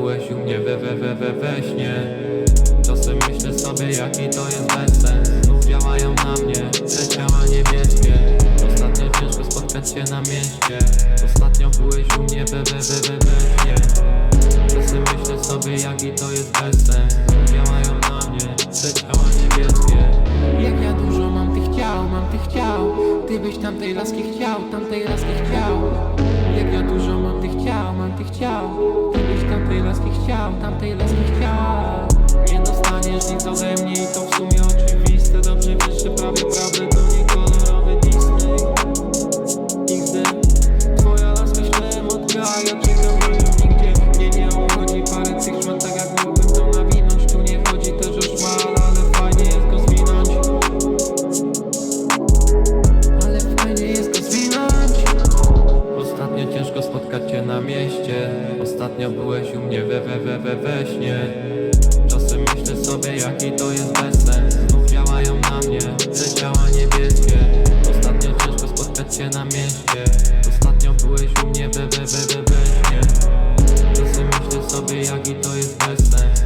byłeś u mnie we we we we we śnie. Czasem myślę sobie jaki to jest bezsens Znów działają na mnie te ciała niebieskie. Ostatnio ciężko spotkać się na mieście. Ostatnio byłeś u mnie we we we we we śnie. Czasem myślę sobie jaki to jest bezsens Znów działają na mnie te ciała niebieskie. Jak ja dużo mam tych ciał, mam tych ciał. Ty byś tamtej laski chciał, tamtej laski chciał. Jak ja tych ciał, mam tych ciał Ty byś tamtej laski chciał, tamtej laski chciał. Nie dostaniesz nic ode mnie i to w sumie oczywiste. Dobrze wiesz, że prawie prawdę to na mieście. Ostatnio byłeś u mnie we we we we we śnie. Czasem myślę sobie jaki to jest bezsens Znów działają na mnie te ciała niebieskie. Ostatnio ciężko spotkać cię na mieście. Ostatnio byłeś u mnie we we we we we śnie. Czasem myślę sobie jaki to jest bezsens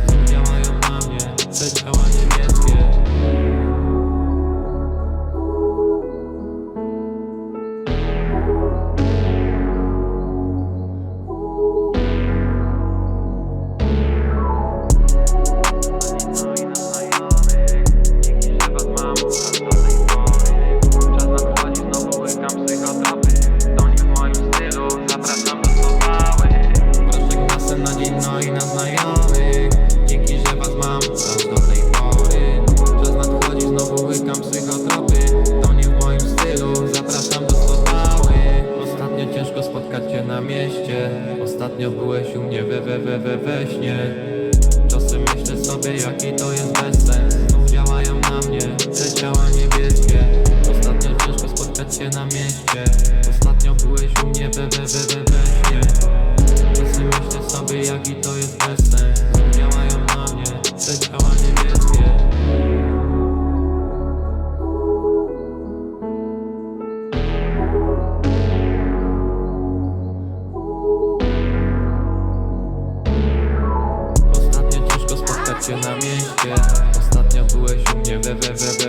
no i na znajomych. Dzięki, że was mam aż do tej pory. Czas nadchodzi, znowu łykam psychotropy. To nie w moim stylu, zapraszam do stopały Ostatnio ciężko spotkać cię na mieście. Ostatnio byłeś u mnie we we we we we śnie. Czasem myślę sobie jaki to jest się na mieście Ostatnio byłeś u mnie we we we we